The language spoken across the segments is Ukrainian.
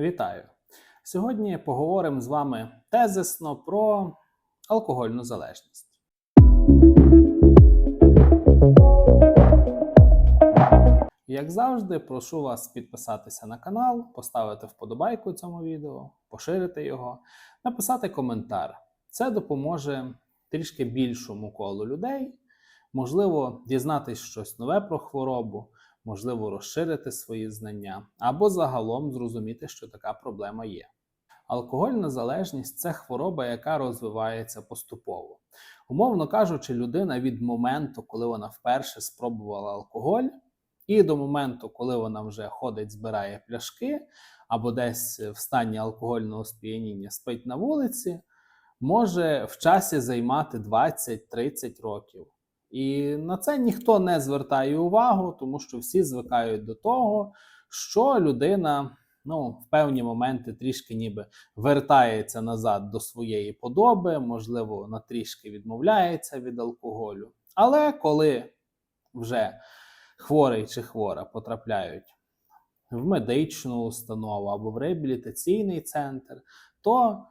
Вітаю! Сьогодні поговоримо з вами тезисно про алкогольну залежність. Як завжди, прошу вас підписатися на канал, поставити вподобайку цьому відео, поширити його, написати коментар. Це допоможе трішки більшому колу людей, можливо, дізнатись щось нове про хворобу, можливо, розширити свої знання або загалом зрозуміти, що така проблема є. Алкогольна залежність це хвороба, яка розвивається поступово. Умовно кажучи, людина від моменту, коли вона вперше спробувала алкоголь, і до моменту, коли вона вже ходить, збирає пляшки, або десь в стані алкогольного сп'яніння спить на вулиці, може в часі займати 20-30 років. І на це ніхто не звертає увагу, тому що всі звикають до того, що людина ну, в певні моменти трішки ніби вертається назад до своєї подоби, можливо, на трішки відмовляється від алкоголю. Але коли вже хворий чи хвора потрапляють в медичну установу або в реабілітаційний центр, то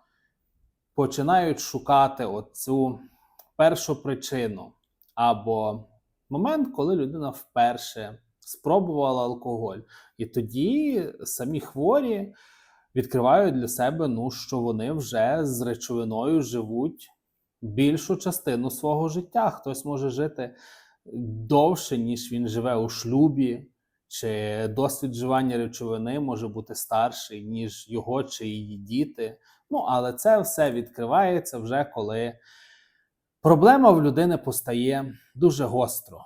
починають шукати оцю першу причину або момент, коли людина вперше спробувала алкоголь. І тоді самі хворі відкривають для себе, ну, що вони вже з речовиною живуть більшу частину свого життя. Хтось може жити довше, ніж він живе у шлюбі, чи досвід вживання речовини може бути старший, ніж його чи її діти. Ну, але це все відкривається вже коли проблема в людини постає дуже гостро.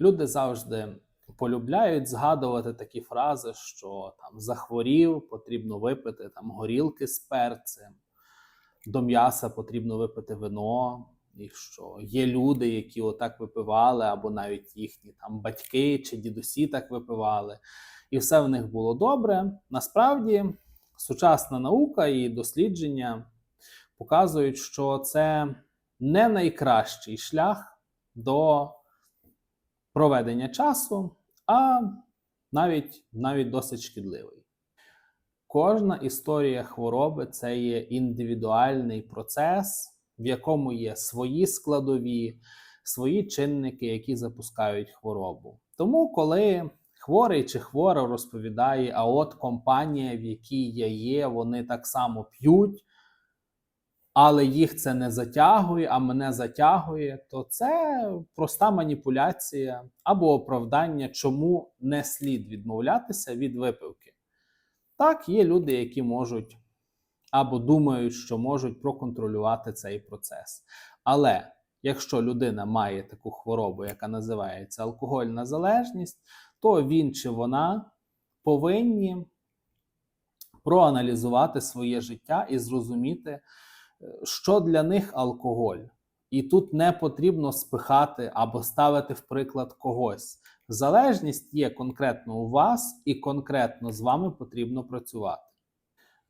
Люди завжди полюбляють згадувати такі фрази, що там захворів, потрібно випити там горілки з перцем, до м'яса потрібно випити вино, і що є люди, які отак випивали, або навіть їхні там батьки чи дідусі так випивали, і все в них було добре. Насправді, сучасна наука і дослідження показують, що це не найкращий шлях до проведення часу, а навіть, навіть досить шкідливий. Кожна історія хвороби це є індивідуальний процес, в якому є свої складові, свої чинники, які запускають хворобу. Тому, коли хворий чи хвора розповідає, а от компанія, в якій я є, вони так само п'ють, але їх це не затягує, а мене затягує, то це проста маніпуляція або оправдання, чому не слід відмовлятися від випивки. Так, є люди, які можуть або думають, що можуть проконтролювати цей процес. Але якщо людина має таку хворобу, яка називається алкогольна залежність, то він чи вона повинні проаналізувати своє життя і зрозуміти, що для них алкоголь. І тут не потрібно спихати або ставити в приклад когось. Залежність є конкретно у вас, і конкретно з вами потрібно працювати.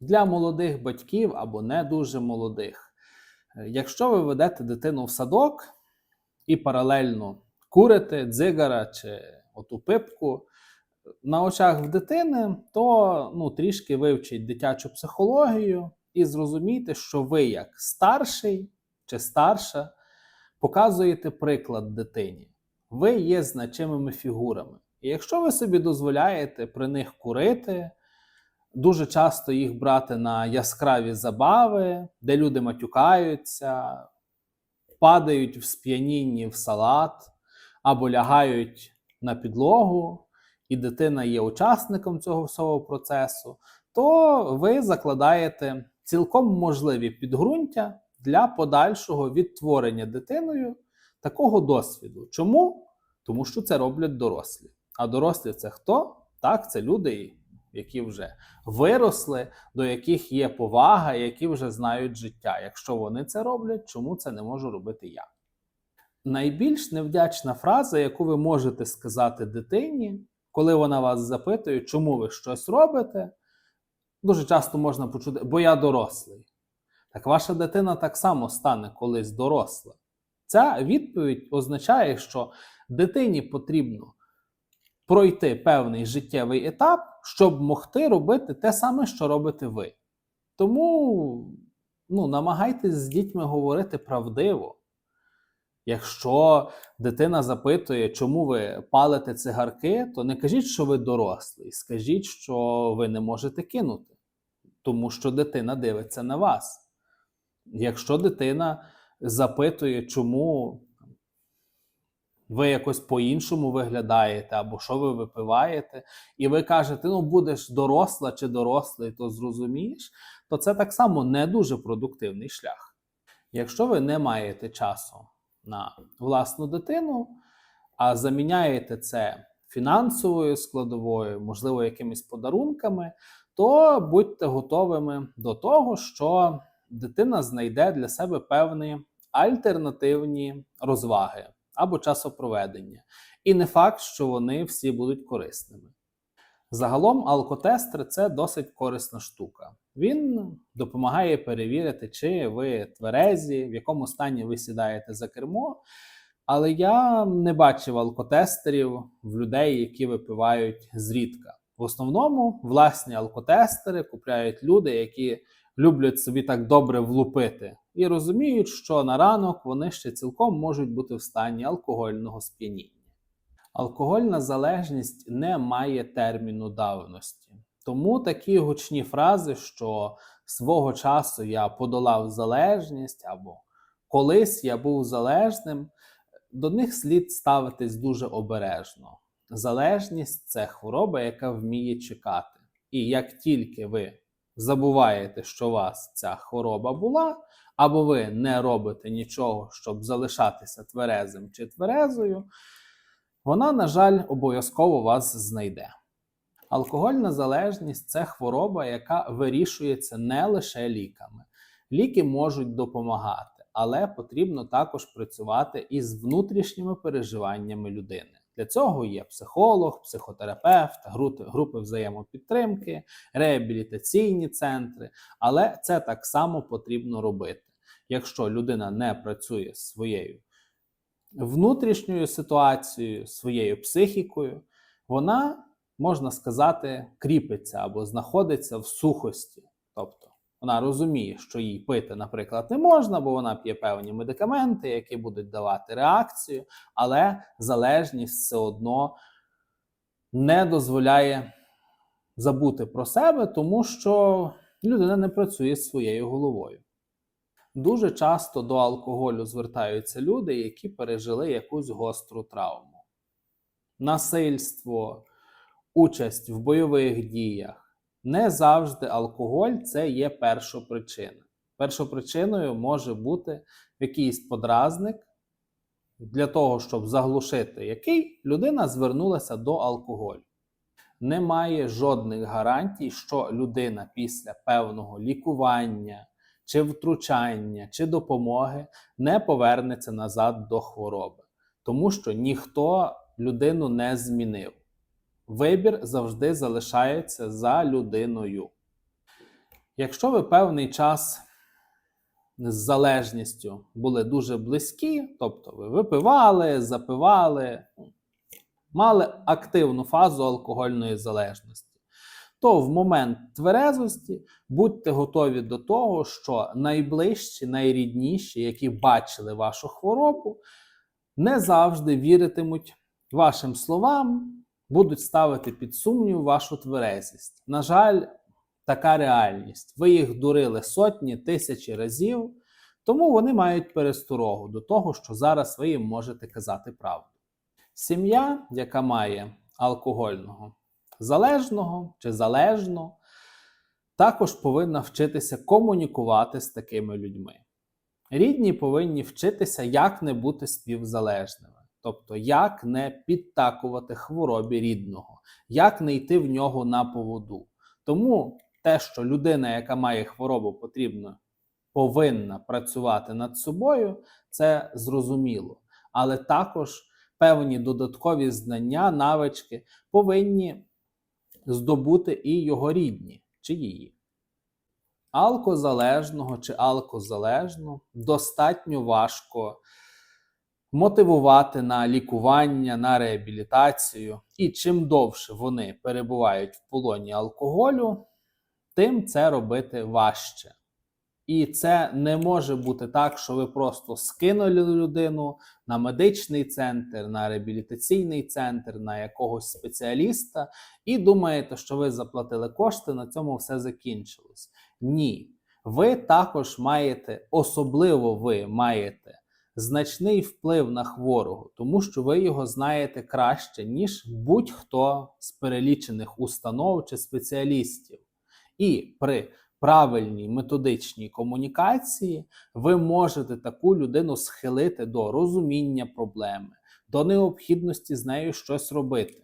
Для молодих батьків або не дуже молодих. Якщо ви ведете дитину в садок і паралельно курите дзигара чи оту пипку на очах в дитини, то ну, трішки вивчіть дитячу психологію і зрозумійте, що ви, як старший чи старша, показуєте приклад дитині. Ви є значимими фігурами. І якщо ви собі дозволяєте при них курити, дуже часто їх брати на яскраві забави, де люди матюкаються, падають в сп'янінні в салат або лягають на підлогу, і дитина є учасником цього всього процесу, то ви закладаєте цілком можливі підґрунтя для подальшого відтворення дитиною такого досвіду. Чому? Тому що це роблять дорослі. А дорослі це хто? Так, це люди, які вже виросли, до яких є повага, які вже знають життя. Якщо вони це роблять, чому це не можу робити я? Найбільш невдячна фраза, яку ви можете сказати дитині, коли вона вас запитує, чому ви щось робите, дуже часто можна почути, бо я дорослий. Так ваша дитина так само стане колись доросла. Ця відповідь означає, що дитині потрібно пройти певний життєвий етап, щоб могти робити те саме, що робите ви. Тому ну, намагайтесь з дітьми говорити правдиво. Якщо дитина запитує, чому ви палите цигарки, то не кажіть, що ви дорослий, скажіть, що ви не можете кинути, тому що дитина дивиться на вас. Якщо дитина запитує, чому ви якось по-іншому виглядаєте, або що ви випиваєте, і ви кажете, ну будеш доросла чи дорослий, то зрозумієш, то це так само не дуже продуктивний шлях. Якщо ви не маєте часу на власну дитину, а заміняєте це фінансовою складовою, можливо, якимись подарунками, то будьте готовими до того, що дитина знайде для себе певні альтернативні розваги або часопроведення. І не факт, що вони всі будуть корисними. Загалом, алкотестер це досить корисна штука. Він допомагає перевірити, чи ви тверезі, в якому стані ви сідаєте за кермо. Але я не бачив алкотестерів в людей, які випивають зрідка. В основному власні алкотестери купляють люди, які люблять собі так добре влупити, і розуміють, що на ранок вони ще цілком можуть бути в стані алкогольного сп'яніння. Алкогольна залежність не має терміну давності. Тому такі гучні фрази, що свого часу я подолав залежність або колись я був залежним, до них слід ставитись дуже обережно. Залежність це хвороба, яка вміє чекати. І як тільки ви забуваєте, що у вас ця хвороба була, або ви не робите нічого, щоб залишатися тверезим чи тверезою, вона, на жаль, обов'язково вас знайде. Алкогольна залежність це хвороба, яка вирішується не лише ліками. Ліки можуть допомагати, але потрібно також працювати із внутрішніми переживаннями людини. Для цього є психолог, психотерапевт, групи, взаємопідтримки, реабілітаційні центри, але це так само потрібно робити. Якщо людина не працює з своєю внутрішньою ситуацією, своєю психікою, вона, можна сказати, кріпиться або знаходиться в сухості. Тобто вона розуміє, що їй пити, наприклад, не можна, бо вона п'є певні медикаменти, які будуть давати реакцію, але залежність все одно не дозволяє забути про себе, тому що людина не працює з своєю головою. Дуже часто до алкоголю звертаються люди, які пережили якусь гостру травму, насильство, участь в бойових діях. Не завжди алкоголь це є першопричина. Першопричиною може бути якийсь подразник для того, щоб заглушити який людина звернулася до алкоголю. Немає жодних гарантій, що людина після певного лікування, чи втручання, чи допомоги не повернеться назад до хвороби, тому що ніхто людину не змінив. Вибір завжди залишається за людиною. Якщо ви певний час з залежністю були дуже близькі, тобто ви випивали, запивали, мали активну фазу алкогольної залежності, то в момент тверезості будьте готові до того, що найближчі, найрідніші, які бачили вашу хворобу, не завжди віритимуть вашим словам будуть ставити під сумнів вашу тверезість. На жаль, така реальність. Ви їх дурили сотні, тисячі разів, тому вони мають пересторогу до того, що зараз ви їм можете казати правду. Сім'я, яка має алкогольного залежного чи залежно, також повинна вчитися комунікувати з такими людьми. Рідні повинні вчитися, як не бути співзалежними. Тобто, як не підтакувати хворобі рідного, як не йти в нього на поводу. Тому те, що людина, яка має хворобу, потрібно, повинна працювати над собою, це зрозуміло. Але також певні додаткові знання, навички повинні здобути і його рідні чи її. Алкозалежного чи алкозалежну достатньо важко мотивувати на лікування, на реабілітацію. І чим довше вони перебувають в полоні алкоголю, тим це робити важче. І це не може бути так, що ви просто скинули людину на медичний центр, на реабілітаційний центр, на якогось спеціаліста, і думаєте, що ви заплатили кошти, на цьому все закінчилось. Ні. Ви також маєте, особливо ви маєте значний вплив на хворого, тому що ви його знаєте краще, ніж будь-хто з перелічених установ чи спеціалістів. І при правильній методичній комунікації ви можете таку людину схилити до розуміння проблеми, до необхідності з нею щось робити.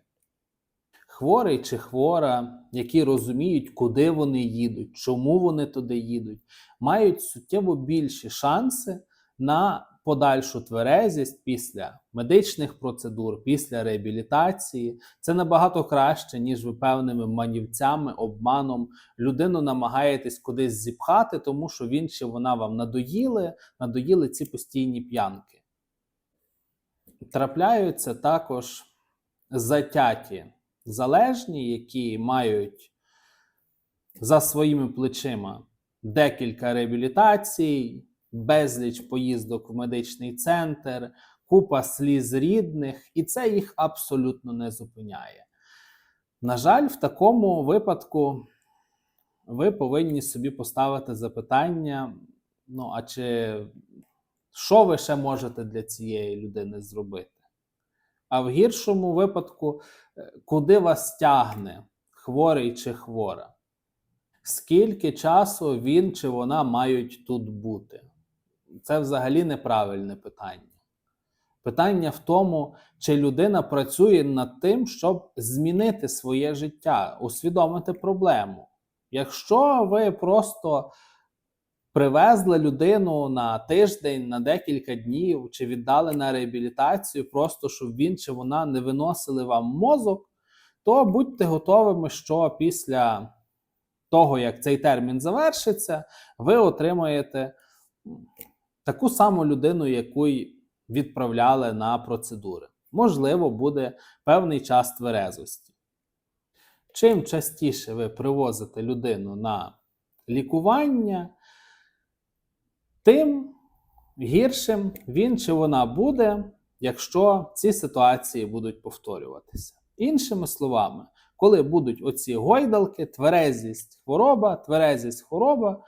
Хворий чи хвора, які розуміють, куди вони їдуть, чому вони туди їдуть, мають суттєво більші шанси на подальшу тверезість після медичних процедур, після реабілітації. Це набагато краще, ніж ви певними манівцями, обманом людину намагаєтесь кудись зіпхати, тому що він чи вона вам надоїли, надоїли ці постійні п'янки. Трапляються також затяті залежні, які мають за своїми плечима декілька реабілітацій, безліч поїздок в медичний центр, купа сліз рідних, і це їх абсолютно не зупиняє. На жаль, в такому випадку ви повинні собі поставити запитання: ну, а чи що ви ще можете для цієї людини зробити? А в гіршому випадку, е, куди вас тягне, хворий чи хвора? Скільки часу він чи вона мають тут бути? Це взагалі неправильне питання. Питання в тому, чи людина працює над тим, щоб змінити своє життя, усвідомити проблему. Якщо ви просто привезли людину на тиждень, на декілька днів, чи віддали на реабілітацію, просто щоб він чи вона не виносили вам мозок, то будьте готовими, що після того, як цей термін завершиться, ви отримаєте таку саму людину, яку відправляли на процедури. Можливо, буде певний час тверезості. Чим частіше ви привозите людину на лікування, тим гіршим він чи вона буде, якщо ці ситуації будуть повторюватися. Іншими словами, коли будуть оці гойдалки, тверезість хвороба, тверезість хвороба,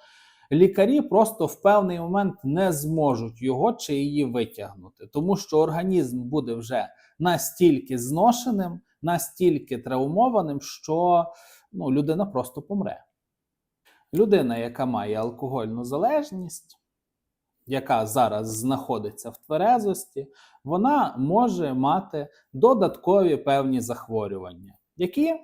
лікарі просто в певний момент не зможуть його чи її витягнути, тому що організм буде вже настільки зношеним, настільки травмованим, що ну, людина просто помре. Людина, яка має алкогольну залежність, яка зараз знаходиться в тверезості, вона може мати додаткові певні захворювання, які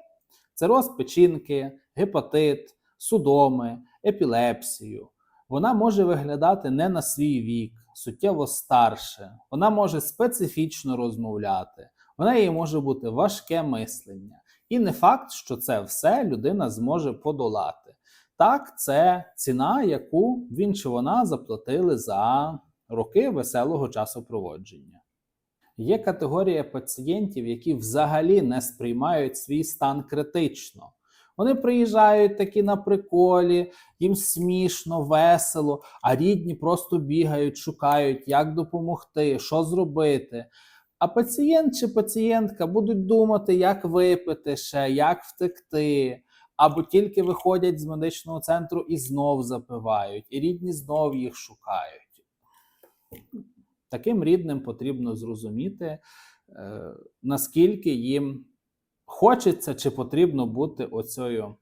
цироз печінки, гепатит, судоми, епілепсію. Вона може виглядати не на свій вік, суттєво старше, вона може специфічно розмовляти, в неї може бути важке мислення. І не факт, що це все людина зможе подолати. Так, це ціна, яку він чи вона заплатили за роки веселого часопроводження. Є категорія пацієнтів, які взагалі не сприймають свій стан критично. Вони приїжджають такі на приколі, їм смішно, весело, а рідні просто бігають, шукають, як допомогти, що зробити. А пацієнт чи пацієнтка будуть думати, як випити ще, як втекти або тільки виходять з медичного центру і знов запивають, і рідні знов їх шукають. Таким рідним потрібно зрозуміти, е, наскільки їм хочеться чи потрібно бути оцею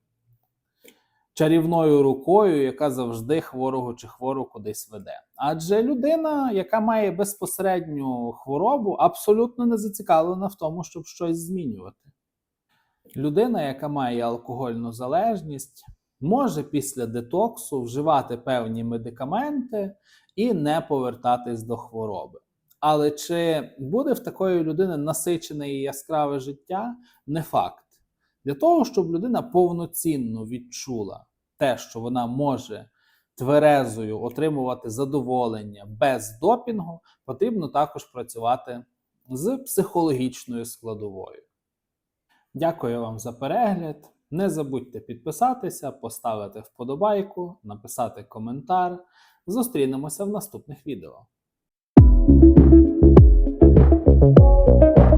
чарівною рукою, яка завжди хворого чи хвору кудись веде. Адже людина, яка має безпосередню хворобу, абсолютно не зацікавлена в тому, щоб щось змінювати. Людина, яка має алкогольну залежність, може після детоксу вживати певні медикаменти і не повертатись до хвороби. Але чи буде в такої людини насичене і яскраве життя, не факт. Для того, щоб людина повноцінно відчула те, що вона може тверезою отримувати задоволення без допінгу, потрібно також працювати з психологічною складовою. Дякую вам за перегляд. Не забудьте підписатися, поставити вподобайку, написати коментар. Зустрінемося в наступних відео. thank you